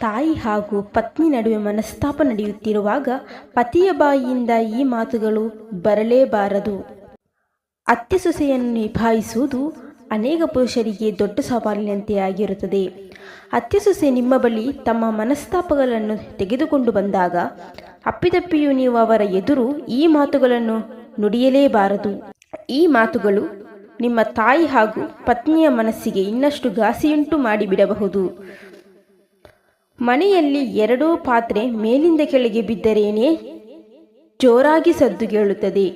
ತಾಯಿ ಹಾಗೂ ಪತ್ನಿ ನಡುವೆ ಮನಸ್ತಾಪ ನಡೆಯುತ್ತಿರುವಾಗ ಪತಿಯ ಬಾಯಿಯಿಂದ ಈ ಮಾತುಗಳು ಬರಲೇಬಾರದು. ಅತ್ತೆ ಸೊಸೆಯನ್ನು ನಿಭಾಯಿಸುವುದು ಅನೇಕ ಪುರುಷರಿಗೆ ದೊಡ್ಡ ಸವಾಲಿನಂತೆ ಆಗಿರುತ್ತದೆ. ಅತ್ತೆ ಸೊಸೆ ನಿಮ್ಮ ಬಳಿ ತಮ್ಮ ಮನಸ್ತಾಪಗಳನ್ನು ತೆಗೆದುಕೊಂಡು ಬಂದಾಗ ಅಪ್ಪಿತಪ್ಪಿಯೂ ನೀವು ಅವರ ಎದುರು ಈ ಮಾತುಗಳನ್ನು ನುಡಿಯಲೇಬಾರದು. ಈ ಮಾತುಗಳು ನಿಮ್ಮ ತಾಯಿ ಹಾಗೂ ಪತ್ನಿಯ ಮನಸ್ಸಿಗೆ ಇನ್ನಷ್ಟು ಘಾಸಿಯುಂಟು ಮಾಡಿಬಿಡಬಹುದು. ಮನೆಯಲ್ಲಿ ಎರಡೂ ಪಾತ್ರೆ ಮೇಲಿಂದ ಕೆಳಗೆ ಬಿದ್ದರೇನೇ? ಜೋರಾಗಿ ಸದ್ದು ಕೇಳುತ್ತದೆ.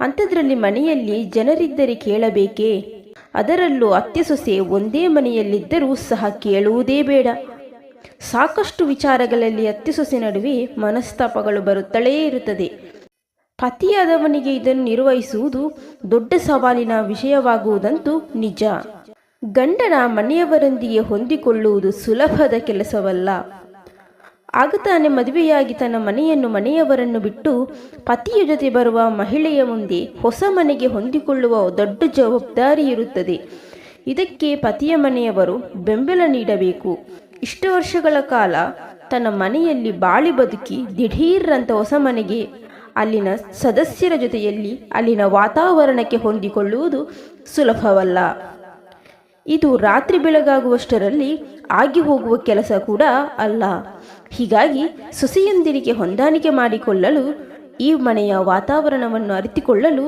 ಅಂಥದ್ರಲ್ಲಿ ಮನೆಯಲ್ಲಿ ಜನರಿದ್ದರೆ ಕೇಳಬೇಕೇ? ಅದರಲ್ಲೂ ಅತ್ತೆ ಸೊಸೆ ಒಂದೇ ಮನೆಯಲ್ಲಿದ್ದರೂ ಸಹ ಕೇಳುವುದೇ ಬೇಡ. ಸಾಕಷ್ಟು ವಿಚಾರಗಳಲ್ಲಿ ಅತ್ತೆ ಸೊಸೆ ನಡುವೆ ಮನಸ್ತಾಪಗಳು ಬರುತ್ತಲೇ ಇರುತ್ತದೆ. ಪತಿಯಾದವನಿಗೆ ಇದನ್ನು ನಿರ್ವಹಿಸುವುದು ದೊಡ್ಡ ಸವಾಲಿನ ವಿಷಯವಾಗುವುದಂತೂ ನಿಜ. ಗಂಡನ ಮನೆಯವರೊಂದಿಗೆ ಹೊಂದಿಕೊಳ್ಳುವುದು ಸುಲಭದ ಕೆಲಸವಲ್ಲ. ಆಗ ತಾನೇ ಮದುವೆಯಾಗಿ ತನ್ನ ಮನೆಯನ್ನು ಮನೆಯವರನ್ನು ಬಿಟ್ಟು ಪತಿಯ ಜೊತೆ ಬರುವ ಮಹಿಳೆಯ ಮುಂದೆ ಹೊಸ ಮನೆಗೆ ಹೊಂದಿಕೊಳ್ಳುವ ದೊಡ್ಡ ಜವಾಬ್ದಾರಿ ಇರುತ್ತದೆ. ಇದಕ್ಕೆ ಪತಿಯ ಮನೆಯವರು ಬೆಂಬಲ ನೀಡಬೇಕು. ಇಷ್ಟು ವರ್ಷಗಳ ಕಾಲ ತನ್ನ ಮನೆಯಲ್ಲಿ ಬಾಳಿ ಬದುಕಿ ದಿಢೀರಂತ ಹೊಸ ಮನೆಗೆ, ಅಲ್ಲಿನ ಸದಸ್ಯರ ಜೊತೆಯಲ್ಲಿ ಅಲ್ಲಿನ ವಾತಾವರಣಕ್ಕೆ ಹೊಂದಿಕೊಳ್ಳುವುದು ಸುಲಭವಲ್ಲ. ಇದು ರಾತ್ರಿ ಬೆಳಗಾಗುವಷ್ಟರಲ್ಲಿ ಆಗಿ ಹೋಗುವ ಕೆಲಸ ಕೂಡ ಅಲ್ಲ. ಹೀಗಾಗಿ ಸೊಸೆಯೊಂದಿರಿಗೆ ಹೊಂದಾಣಿಕೆ ಮಾಡಿಕೊಳ್ಳಲು, ಈ ಮನೆಯ ವಾತಾವರಣವನ್ನು ಅರಿತುಕೊಳ್ಳಲು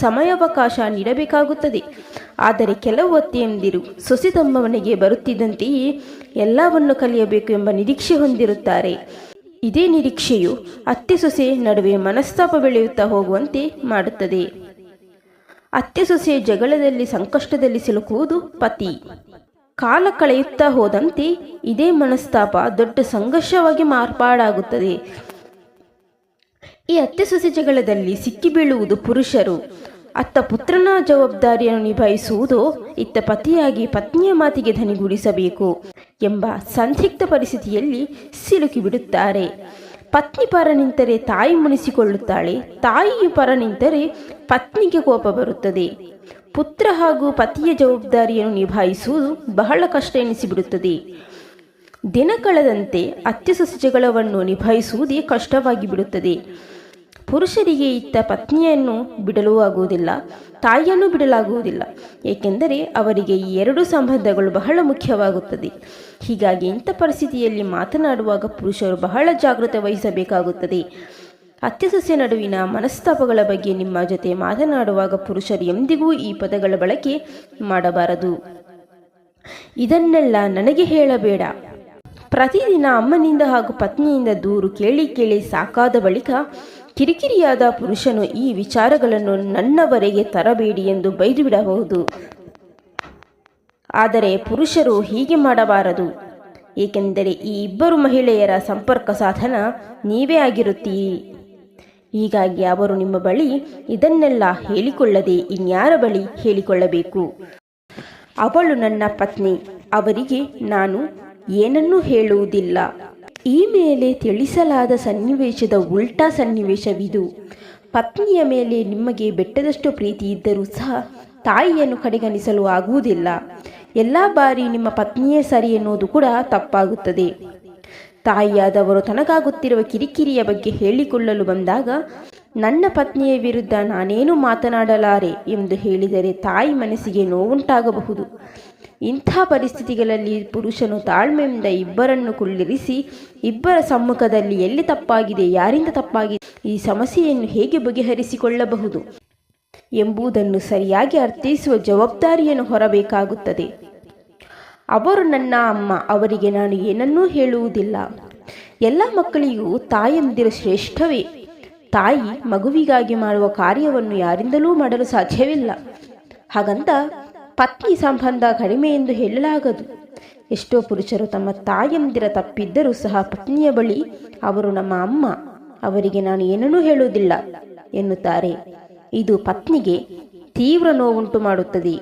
ಸಮಯಾವಕಾಶ ನೀಡಬೇಕಾಗುತ್ತದೆ. ಆದರೆ ಕೆಲವು ಅತ್ತೆಯಂದಿರು ಸೊಸೆ ತಮ್ಮ ಮನೆಗೆ ಬರುತ್ತಿದ್ದಂತೆಯೇ ಎಲ್ಲವನ್ನು ಕಲಿಯಬೇಕು ಎಂಬ ನಿರೀಕ್ಷೆ ಹೊಂದಿರುತ್ತಾರೆ. ಇದೇ ನಿರೀಕ್ಷೆಯು ಅತ್ತೆ ಸೊಸೆ ನಡುವೆ ಮನಸ್ತಾಪ ಬೆಳೆಯುತ್ತಾ ಹೋಗುವಂತೆ ಮಾಡುತ್ತದೆ. ಅತ್ತೆ ಸೊಸೆಯ ಜಗಳದಲ್ಲಿ, ಸಂಕಷ್ಟದಲ್ಲಿ ಸಿಲುಕುವುದು ಪತಿ. ಕಾಲ ಕಳೆಯುತ್ತಾ ಹೋದಂತೆ ಇದೇ ಮನಸ್ತಾಪ ದೊಡ್ಡ ಸಂಘರ್ಷವಾಗಿ ಮಾರ್ಪಾಡಾಗುತ್ತದೆ. ಈ ಅತ್ತೆ ಸೊಸೆ ಜಗಳದಲ್ಲಿ ಸಿಕ್ಕಿಬೀಳುವುದು ಪುರುಷರು. ಅತ್ತ ಪುತ್ರನ ಜವಾಬ್ದಾರಿಯನ್ನು ನಿಭಾಯಿಸುವುದು ಇತ್ತ ಪತಿಯಾಗಿ ಪತ್ನಿಯ ಮಾತಿಗೆ ಧನಿಗೂಡಿಸಬೇಕು ಎಂಬ ಸಂದಿಗ್ಧ ಪರಿಸ್ಥಿತಿಯಲ್ಲಿ ಸಿಲುಕಿಬಿಡುತ್ತಾರೆ ಪತ್ನಿ ಪರ ನಿಂತರೆ ತಾಯಿ ಮುನಿಸಿಕೊಳ್ಳುತ್ತಾಳೆ. ತಾಯಿಯು ಪರ ನಿಂತರೆ ಪತ್ನಿಗೆ ಕೋಪ ಬರುತ್ತದೆ. ಪುತ್ರ ಹಾಗೂ ಪತಿಯ ಜವಾಬ್ದಾರಿಯನ್ನು ನಿಭಾಯಿಸುವುದು ಬಹಳ ಕಷ್ಟ ಎನಿಸಿಬಿಡುತ್ತದೆ. ದಿನ ಕಳೆದಂತೆ ಅತ್ತೆ ಸೊಸೆ ಜಗಳವನ್ನು ನಿಭಾಯಿಸುವುದೇ ಕಷ್ಟವಾಗಿ ಬಿಡುತ್ತದೆ ಪುರುಷರಿಗೆ ಇತ್ತ ಪತ್ನಿಯನ್ನು ಬಿಡಲೂ ಆಗುವುದಿಲ್ಲ, ತಾಯಿಯನ್ನು ಬಿಡಲಾಗುವುದಿಲ್ಲ, ಏಕೆಂದರೆ ಅವರಿಗೆ ಈ ಎರಡು ಸಂಬಂಧಗಳು ಬಹಳ ಮುಖ್ಯವಾಗುತ್ತದೆ. ಹೀಗಾಗಿ ಇಂಥ ಪರಿಸ್ಥಿತಿಯಲ್ಲಿ ಮಾತನಾಡುವಾಗ ಪುರುಷರು ಬಹಳ ಜಾಗೃತೆ ವಹಿಸಬೇಕಾಗುತ್ತದೆ. ಅತ್ಯ ಸೊಸೆ ನಡುವಿನ ಮನಸ್ತಾಪಗಳ ಬಗ್ಗೆ ನಿಮ್ಮ ಜೊತೆ ಮಾತನಾಡುವಾಗ ಪುರುಷರು ಎಂದಿಗೂ ಈ ಪದಗಳ ಬಳಕೆ ಮಾಡಬಾರದು. ಇದನ್ನೆಲ್ಲ ನನಗೆ ಹೇಳಬೇಡ. ಪ್ರತಿದಿನ ಅಮ್ಮನಿಂದ ಹಾಗೂ ಪತ್ನಿಯಿಂದ ದೂರು ಕೇಳಿ ಕೇಳಿ ಸಾಕಾದ ಬಳಿಕ ಕಿರಿಕಿರಿಯಾದ ಪುರುಷನು ಈ ವಿಚಾರಗಳನ್ನು ನನ್ನವರೆಗೆ ತರಬೇಡಿ ಎಂದು ಬೈದುಬಿಡಬಹುದು. ಆದರೆ ಪುರುಷರು ಹೀಗೆ ಮಾಡಬಾರದು. ಏಕೆಂದರೆ ಈ ಇಬ್ಬರು ಮಹಿಳೆಯರ ಸಂಪರ್ಕ ಸಾಧನ ನೀವೇ ಆಗಿರುತ್ತೀರಿ. ಹೀಗಾಗಿ ಅವರು ನಿಮ್ಮ ಬಳಿ ಇದನ್ನೆಲ್ಲ ಹೇಳಿಕೊಳ್ಳದೆ ಇನ್ಯಾರ ಬಳಿ ಹೇಳಿಕೊಳ್ಳಬೇಕು? ಅವಳು ನನ್ನ ಪತ್ನಿ. ಅವರಿಗೆ ನಾನು ಏನನ್ನೂ ಹೇಳುವುದಿಲ್ಲ. ಈ ಮೇಲೆ ತಿಳಿಸಲಾದ ಸನ್ನಿವೇಶದ ಉಲ್ಟಾ ಸನ್ನಿವೇಶವಿದು. ಪತ್ನಿಯ ಮೇಲೆ ನಿಮಗೆ ಬೆಟ್ಟದಷ್ಟು ಪ್ರೀತಿ ಇದ್ದರೂ ಸಹ ತಾಯಿಯನ್ನು ಕಡೆಗಣಿಸಲು ಆಗುವುದಿಲ್ಲ. ಎಲ್ಲ ಬಾರಿ ನಿಮ್ಮ ಪತ್ನಿಯೇ ಸರಿ ಎನ್ನುವುದು ಕೂಡ ತಪ್ಪಾಗುತ್ತದೆ. ತಾಯಿಯಾದವರು ತನಗಾಗುತ್ತಿರುವ ಕಿರಿಕಿರಿಯ ಬಗ್ಗೆ ಹೇಳಿಕೊಳ್ಳಲು ಬಂದಾಗ, ನನ್ನ ಪತ್ನಿಯ ವಿರುದ್ಧ ನಾನೇನು ಮಾತನಾಡಲಾರೆ ಎಂದು ಹೇಳಿದರೆ ತಾಯಿ ಮನಸ್ಸಿಗೆ ನೋವುಂಟಾಗಬಹುದು. ಇಂಥ ಪರಿಸ್ಥಿತಿಗಳಲ್ಲಿ ಪುರುಷನು ತಾಳ್ಮೆಯಿಂದ ಇಬ್ಬರನ್ನು ಕುಳ್ಳಿರಿಸಿ, ಇಬ್ಬರ ಸಮ್ಮುಖದಲ್ಲಿ ಎಲ್ಲಿ ತಪ್ಪಾಗಿದೆ, ಯಾರಿಂದ ತಪ್ಪಾಗಿದೆ, ಈ ಸಮಸ್ಯೆಯನ್ನು ಹೇಗೆ ಬಗೆಹರಿಸಿಕೊಳ್ಳಬಹುದು ಎಂಬುದನ್ನು ಸರಿಯಾಗಿ ಅರ್ಥೈಸುವ ಜವಾಬ್ದಾರಿಯನ್ನು ಹೊರಬೇಕಾಗುತ್ತದೆ. ಅವರು ನನ್ನ ಅಮ್ಮ, ಅವರಿಗೆ ನಾನು ಏನನ್ನೂ ಹೇಳುವುದಿಲ್ಲ. ಎಲ್ಲ ಮಕ್ಕಳಿಗೂ ತಾಯಂದಿರ ಶ್ರೇಷ್ಠವೇ. ತಾಯಿ ಮಗುವಿಗಾಗಿ ಮಾಡುವ ಕಾರ್ಯವನ್ನು ಯಾರಿಂದಲೂ ಮಾಡಲು ಸಾಧ್ಯವಿಲ್ಲ. ಹಾಗಂತ ಪತ್ನಿ ಸಂಬಂಧ ಕಡಿಮೆ ಎಂದು ಹೇಳಲಾಗದು. ಎಷ್ಟೋ ಪುರುಷರು ತಮ್ಮ ತಾಯಂದಿರ ತಪ್ಪಿದ್ದರೂ ಸಹ ಪತ್ನಿಯ ಬಳಿ ಅವರು ನಮ್ಮ ಅಮ್ಮ, ಅವರಿಗೆ ನಾನು ಏನನ್ನೂ ಹೇಳುವುದಿಲ್ಲ ಎನ್ನುತ್ತಾರೆ. ಇದು ಪತ್ನಿಗೆ ತೀವ್ರ ನೋವುಂಟು ಮಾಡುತ್ತದೆ.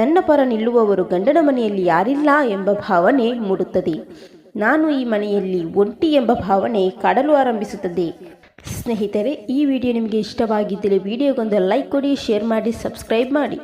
ನನ್ನ ಪರ ನಿಲ್ಲುವವರು ಗಂಡನ ಮನೆಯಲ್ಲಿ ಯಾರಿಲ್ಲ ಎಂಬ ಭಾವನೆ ಮೂಡುತ್ತದೆ. ನಾನು ಈ ಮನೆಯಲ್ಲಿ ಒಂಟಿ ಎಂಬ ಭಾವನೆ ಕಾಡಲು ಆರಂಭಿಸುತ್ತದೆ. ಸ್ನೇಹಿತರೆ, ಈ ವಿಡಿಯೋ ನಿಮಗೆ ಇಷ್ಟವಾಗಿದ್ದರೆ ವಿಡಿಯೋಗೊಂದು ಲೈಕ್ ಕೊಡಿ, ಶೇರ್ ಮಾಡಿ, ಸಬ್ಸ್ಕ್ರೈಬ್ ಮಾಡಿ.